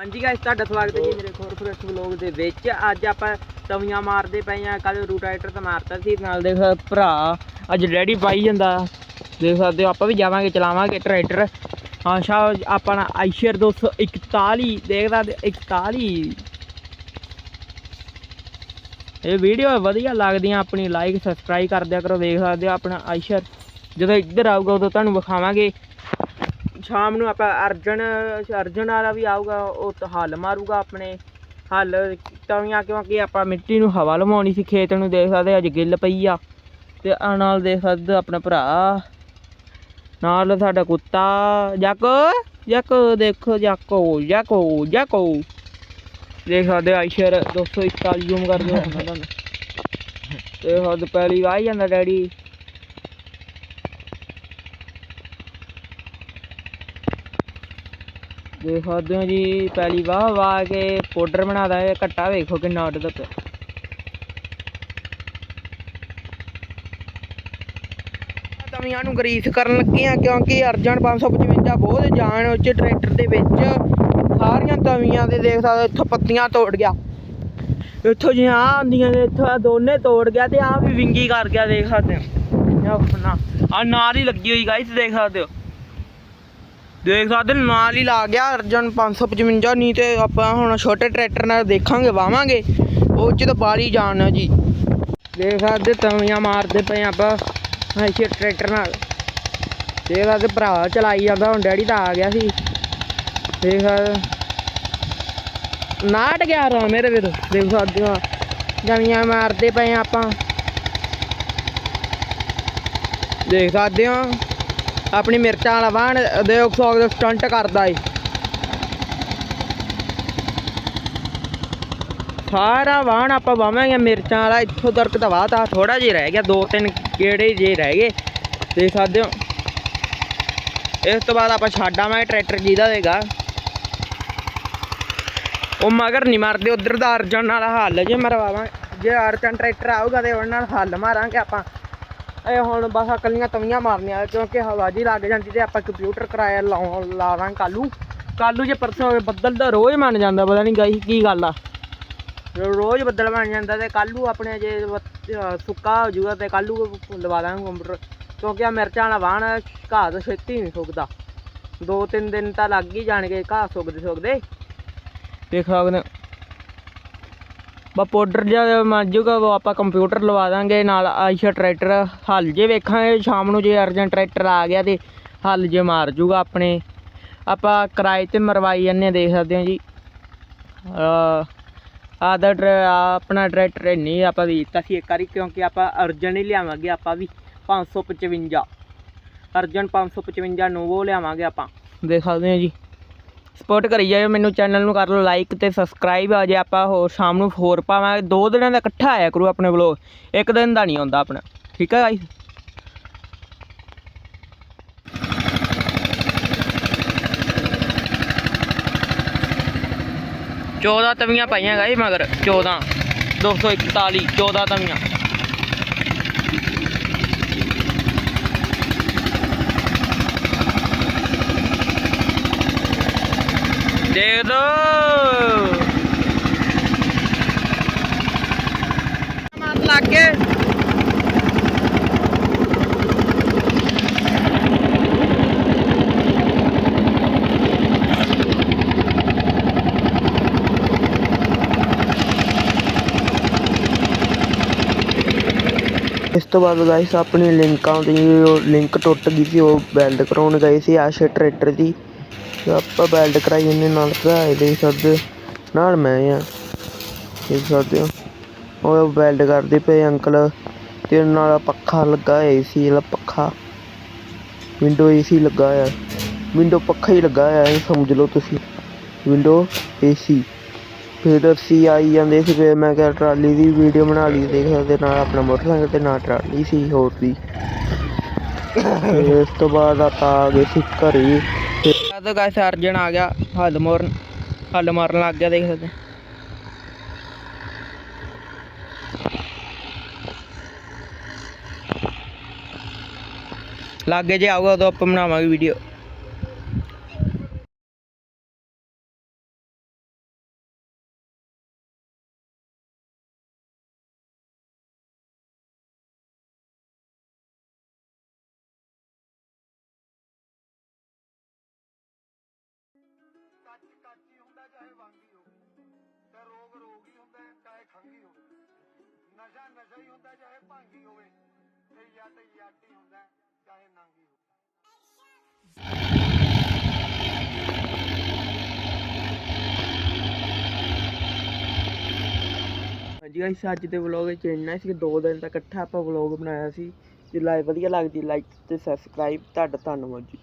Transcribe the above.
ਹਾਂਜੀ ਗਾਇਸ ਤੁਹਾਡਾ ਸਵਾਗਤ ਹੈ ਜੀ ਮੇਰੇ ਖੋਰ ਵਲੌਗ ਦੇ ਵਿੱਚ। ਅੱਜ ਆਪਾਂ ਤਵੀਆਂ ਮਾਰਦੇ ਪਏ ਆ ਕੱਲ ਰੂਟਾਈਟਰ ਤਾਂ ਮਾਰਤਾ ਸੀ। ਨਾਲ ਦੇਖ ਭਰਾ, ਅੱਜ ਡੈਡੀ ਪਾਈ ਜਾਂਦਾ। ਦੇਖ ਸਕਦੇ ਹੋ, ਆਪਾਂ ਵੀ ਜਾਵਾਂਗੇ, ਚਲਾਵਾਂਗੇ ਟਰੈਕਟਰ ਹਾਂ ਸ਼ਾ ਆਪਣਾ ਆਈਸ਼ਰ 241 ਦੇਖਦਾ 41 ਇਹ ਵੀਡੀਓ ਵਧੀਆ ਲੱਗਦੀਆਂ, ਆਪਣੀ ਲਾਈਕ ਸਬਸਕ੍ਰਾਈਬ ਕਰ ਦਿਆ ਕਰੋ, ਦੇਖ ਸਕਦੇ ਹੋ, ਆਪਣਾ ਆਈਸ਼ਰ ਜਦੋਂ ਇੱਧਰ ਆਊਗਾ, ਉਦੋਂ ਤੁਹਾਨੂੰ ਵਿਖਾਵਾਂਗੇ। ਸ਼ਾਮ ਨੂੰ ਆਪਾਂ ਅਰਜਨ ਅਰਜਨ ਵਾਲਾ ਵੀ ਆਊਗਾ ਉਹ ਤਾਂ ਹੱਲ ਮਾਰੂਗਾ ਆਪਣੇ। ਹੱਲ ਤਵੀਆਂ ਕਿਉਂਕਿ ਆਪਾਂ ਮਿੱਟੀ ਨੂੰ ਹਵਾ ਲਵਾਉਣੀ ਸੀ ਖੇਤ ਨੂੰ ਦੇਖ ਸਕਦੇ ਅੱਜ ਗਿੱਲ ਪਈ ਆ। ਤੇ ਆ ਨਾਲ ਦੇਖ ਸਕਦੇ ਆਪਣਾ ਭਰਾ। ਨਾਲ ਸਾਡਾ ਕੁੱਤਾ। ਜਾਕੋ ਜਾਕੋ ਦੇਖੋ ਜਾਕੋ ਜਾਕੋ ਜਾਕੋ। ਦੇਖ ਸਕਦੇ ਹੋ ਆਇਸ਼ਰ 241 ਜ਼ੂਮ ਕਰ ਦਿਓ। ਤੁਹਾਨੂੰ ਤੇ ਹੱਦ ਪਹਿਲੀ ਵਾਹ ਜਾਂਦਾ ਡੈਡੀ। ਦੇਖ ਸਕਦੇ ਹੋ ਜੀ ਪਹਿਲੀ ਵਾਹ ਵਾਹ ਕੇ ਪਾਊਡਰ ਬਣਾਦਾ ਹੈ ਘੱਟਾ ਵੇਖੋ ਕਿੰਨਾ ਉੱਡਦਾ ਪਿਆ ਤਵੀਆਂ ਨੂੰ ਗਰੀਸ ਕਰਨ ਲੱਗੇ ਆ ਕਿਉਂਕਿ ਅਰਜਨ 555 ਬਹੁਤ ਜਾਨ ਉੱਚ ਟਰੈਕਟਰ ਦੇ ਵਿੱਚ। ਸਾਰੀਆਂ ਤਵੀਆਂ ਦੇ ਦੇਖ ਸਕਦੇ ਹੋ, ਇੱਥੋਂ ਪੱਤੀਆਂ ਤੋੜ ਗਿਆ। ਇੱਥੋਂ ਜਿਹਾ ਆਉਂਦੀਆਂ ਨੇ, ਇੱਥੋਂ ਆਹ ਦੋਨੇ ਤੋੜ ਗਿਆ ਤੇ ਆ ਵੀ ਵਿੰਗੀ ਕਰ ਗਿਆ, ਦੇਖ ਸਕਦੇ ਹੋ। ਆਹ ਆਪਣਾ ਆ ਨਾਲ ਹੀ ਲੱਗੀ ਹੋਈ ਗਾਇਸ ਦੇਖ ਸਕਦੇ ਹੋ। ਦੇਖ ਸਕਦੇ ਨਾਲ ਹੀ ਲਾ ਗਿਆ ਅਰਜਨ 555 ਨਹੀਂ ਤੇ ਆਪਾਂ ਹੁਣ ਛੋਟੇ ਟਰੈਕਟਰ ਨਾਲ ਦੇਖਾਂਗੇ, ਵਾਵਾਂਗੇ। ਉਹ ਚ ਤਾਂ ਬਾਲੀ ਜਾਣ ਜੀ। ਦੇਖ ਸਕਦੇ ਤਵੀਆਂ ਮਾਰਦੇ ਪਏ ਆਪਾਂ ਹਾਈਸ਼ਰ ਟਰੈਕਟਰ ਨਾਲ। ਦੇਖ ਸਕਦੇ ਭਰਾ ਚਲਾਈ ਜਾਂਦਾ, ਹੁਣ ਡੈਡੀ ਤਾਂ ਆ ਗਿਆ ਸੀ। ਦੇਖ ਸਕਦੇ ਨਾਟ ਗਿਆ ਰੋ ਮੇਰੇ ਵੀਰ, ਦੇਖ ਸਕਦੇ ਹੋ। ਜਮੀਆਂ ਮਾਰਦੇ ਪਏ ਆਪਾਂ। ਦੇਖ ਸਕਦੇ ਹੋ। ਆਪਣੀ ਮਿਰਚਾਂ ਵਾਲਾ ਵਾਹਣ, ਦੇ 100 ਦੇ ਸਟੰਟ ਕਰਦਾ ਏ। ਸਾਰਾ ਵਾਹਣ ਆਪਾਂ ਵਾਵਾਂਗੇ ਮਿਰਚਾਂ ਵਾਲਾ, ਇੱਥੋਂ ਤੱਕ ਤਾਂ ਵਾਹਤਾ ਥੋੜਾ ਜਿਹਾ ਰਹਿ ਗਿਆ ਦੋ ਤਿੰਨ ਕਿਹੜੇ ਜੇ ਰਹਿ ਗਏ। ਦੇਖ ਸਕਦੇ ਹੋ ਇਸ ਤੋਂ ਬਾਅਦ ਆਪਾਂ ਛੱਡ ਆਵਾਂਗੇ ਟਰੈਕਟਰ ਜਿਹਦਾ ਦੇਗਾ ਉਹ ਮਗਰ ਨਹੀਂ ਮਰਦੇ, ਉਧਰ ਦਾ ਅਰਜਨ ਵਾਲਾ ਹੱਲ ਜੇ ਮਰਵਾਵਾਂ ਜੇ ਅਰਜਨ ਟਰੈਕਟਰ ਆਊਗਾ ਤੇ ਉਹਨਾਂ ਨਾਲ ਹੱਲ ਮਾਰਾਂਗੇ ਆਪਾਂ। ਇਹ ਹੁਣ ਬਸ ਇਕੱਲੀਆਂ ਤਵੀਆਂ ਮਾਰਨੀਆਂ, ਕਿਉਂਕਿ ਹਵਾ ਜੀ ਲੱਗ ਜਾਂਦੀ ਤੇ ਆਪਾਂ ਕੰਪਿਊਟਰ ਕਿਰਾਇਆ ਲਾਉਣ ਲਾਵਾਂ ਕਾਲੂ। ਕਾਲੂ ਜੇ ਪਰਸੋਂ ਬੱਦਲ ਦਾ ਰੋਜ਼ ਬਣ ਜਾਂਦਾ, ਪਤਾ ਨਹੀਂ ਗਾਈ ਕੀ ਗੱਲ ਆ। ਰੋਜ਼ ਬੱਦਲ ਬਣ ਜਾਂਦਾ ਤੇ ਕੱਲੂ ਆਪਣੇ ਜੇ ਸੁੱਕਾ ਹੋ ਜੂਗਾ ਤੇ ਕੱਲੂ ਲਵਾ ਦਾਂਗੇ ਕੰਪਿਊਟਰ ਕਿਉਂਕਿ ਆ ਮਿਰਚਾਂ ਵਾਲਾ ਵਾਹਣ, ਘਾਹ ਤਾਂ ਛੇਤੀ ਨਹੀਂ ਸੁੱਕਦਾ। ਦੋ ਤਿੰਨ ਦਿਨ ਤਾਂ ਲੱਗ ਹੀ ਜਾਣਗੇ, ਘਾਹ ਸੁੱਕਦੇ ਸੁੱਕਦੇ ਦੇਖ ਸਕਦੇ ਬਾ ਪਾਊਡਰ ਜਿਹਾ ਮੰਨ ਜੂਗਾ ਉਹ ਆਪਾਂ ਕੰਪਿਊਟਰ ਲਵਾ ਦਾਂਗੇ, ਨਾਲ ਆਇਸ਼ਾ ਟਰੈਕਟਰ ਹੱਲ ਜੇ ਵੇਖਾਂਗੇ, ਸ਼ਾਮ ਨੂੰ ਜੇ ਅਰਜਨ ਟਰੈਕਟਰ ਆ ਗਿਆ ਤੇ ਹੱਲ ਜੇ ਮਾਰ ਜੂਗਾ ਆਪਣੇ। ਆਪਾਂ ਕਿਰਾਏ ਤੇ ਮਰਵਾਈ ਜੰਨੇ ਦੇਖ ਸਕਦੇ ਹੋ ਜੀ। ਆਦਾ ਆਪਣਾ ਟਰੈਕਟਰ ਨਹੀਂ ਆਪਾਂ ਵੀ ਦਿੱਤਾ ਸੀ ਇੱਕ ਵਾਰੀ, ਕਿਉਂਕਿ ਆਪਾਂ ਅਰਜਨ ਹੀ ਲਿਆਵਾਂਗੇ ਆਪਾਂ ਵੀ 555 ਅਰਜਨ 555 ਨੂੰ ਉਹ ਲਿਆਵਾਂਗੇ ਆਪਾਂ। ਦੇਖ ਸਕਦੇ ਹੋ ਜੀ। ਸਪੋਰਟ ਕਰੀ ਜਾਇਓ, ਮੈਨੂੰ ਚੈਨਲ ਨੂੰ ਕਰ ਲਓ ਲਾਈਕ ਤੇ ਸਬਸਕ੍ਰਾਈਬ ਆ ਜੇ ਆਪਾਂ ਹੋਰ ਸ਼ਾਮ ਨੂੰ ਹੋਰ ਪਾਵਾਂਗੇ। ਦੋ ਦਿਨਾਂ ਦਾ ਇਕੱਠਾ ਆਇਆ ਕਰੂ ਆਪਣੇ ਵਲੋਗ ਇੱਕ ਦਿਨ ਦਾ ਨਹੀਂ ਆਉਂਦਾ ਆਪਣਾ। ਠੀਕ ਹੈ ਗਾਈਸ ਚੌਦਾਂ ਤਵੀਆਂ ਪਾਈਆਂ ਗਾਈ ਮਗਰ 14 241 14 ਤਵੀਆਂ। ਦੇਖ ਦੋ ਮਾਰ ਲੱਗ ਗਏ। ਇਸ ਤੋਂ ਬਾਅਦ ਗਾਇਸ ਆਪਣੀ ਲਿੰਕਾਂ ਦੀ ਲਿੰਕ ਟੁੱਟ ਗਈ ਸੀ ਉਹ ਵੈਲਡ ਕਰਾਉਣ ਗਏ ਸੀ ਟਰੈਕਟਰ ਦੀ। ਆਪਾਂ ਵੈਲਡ ਕਰਾਈ ਇਹਨੇ ਨਾਲ, ਭਰਾ ਦੇਖ ਸਕਦੇ ਨਾਲ ਮੈਂ ਆ। ਦੇਖ ਸਕਦੇ ਹੋ ਉਹ ਵੈਲਡ ਕਰਦੇ ਪਏ ਅੰਕਲ, ਤੇ ਨਾਲ ਪੱਖਾ ਲੱਗਾ ਏਸੀ ਵਾਲਾ ਪੱਖਾ। ਵਿੰਡੋ ਏਸੀ ਲੱਗਾ ਆ ਵਿੰਡੋ ਪੱਖਾ ਹੀ ਲੱਗਾ ਆ ਇਹ ਸਮਝ ਲਓ ਤੁਸੀਂ। ਵਿੰਡੋ ਏਸੀ ਫਿਰ ਅਸੀਂ ਆਈ ਜਾਂਦੇ ਸੀ, ਫਿਰ ਮੈਂ ਕਿਹਾ ਟਰਾਲੀ ਦੀ ਵੀਡੀਓ ਬਣਾ ਲਈ, ਦੇਖ ਸਕਦੇ ਨਾਲ ਆਪਣਾ ਮੋਟਰਸਾਈਕਲ ਤੇ, ਨਾਲ ਟਰਾਲੀ ਸੀ ਹੋਰ ਦੀ ਫਿਰ ਇਸ ਤੋਂ ਬਾਅਦ ਆਪਾਂ ਆ ਗਏ ਸੀ ਘਰੇ। ਤੇ ਤਾਂ ਗਾਇਸ ਅਰਜਨ ਆ ਗਿਆ, ਹੱਲ ਮੋਰਨ, ਹੱਲ ਮਾਰਨ ਲੱਗ ਗਿਆ ਦੇਖ ਸਕਦੇ। ਲਾਗੇ ਜੇ ਆਊਗਾ ਉਦੋਂ ਆਪਾਂ ਬਣਾਵਾਂਗੇ ਵੀਡੀਓ ਕੱਚ ਕੱਚ ਹੁੰਦਾ ਚਾਹੇ ਵਾਂਗੀ ਹੋਵੇ ਤੇ ਰੋਗ ਰੋਗ ਹੀ ਹੁੰਦਾ, ਚਾਹੇ ਖੰਗੀ ਹੋਵੇ, ਨਸ਼ਾ ਨਸ਼ਾ ਹੀ ਹੁੰਦਾ ਚਾਹੇ ਭਾਂਗੀ ਹੋਵੇ, ਤੇ ਯੱਟ ਯੱਟ ਹੀ ਹੁੰਦਾ ਚਾਹੇ ਨਾਂਗੀ ਹੋਵੇ। ਹਾਂਜੀ ਗਾਇਸ ਅੱਜ ਦੇ ਵਲੌਗ ਵਿੱਚ ਇੰਨਾ ਸੀ ਕਿ ਦੋ ਦਿਨ ਦਾ ਇਕੱਠਾ ਆਪਾਂ ਵਲੌਗ ਬਣਾਇਆ ਸੀ। ਜੇ ਲਾਈਵ ਵਧੀਆ ਲੱਗਦੀ ਲਾਈਕ ਤੇ ਸਬਸਕ੍ਰਾਈਬ ਤੁਹਾਡਾ ਧੰਨਵਾਦ ਜੀ।